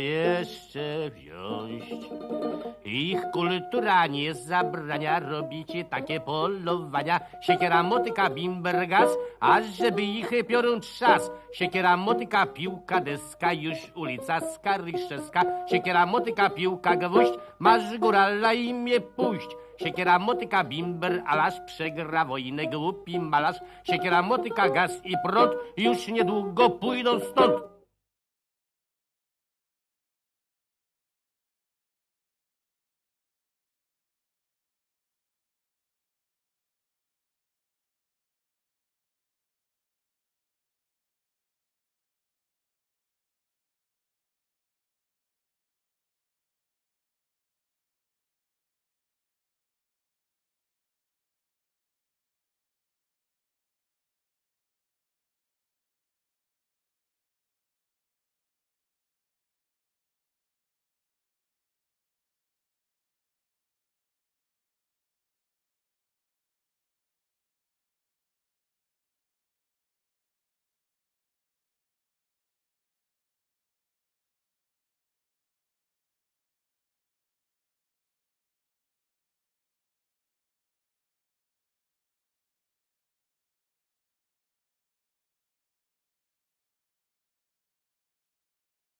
jeszcze wziąć. Ich kultura nie zabrania robić takie polowania. Siekiera, motyka, bimbergas, a żeby ich piorun trzas. Siekiera, motyka, piłka, deska, już ulica Skaryszewska. Siekiera, motyka, piłka, gwóźdź, masz górala i mnie puść. Siekiera, motyka, bimber, alasz, przegra wojnę, głupi malarz. Siekiera, motyka, gaz i prąd, już niedługo pójdą stąd.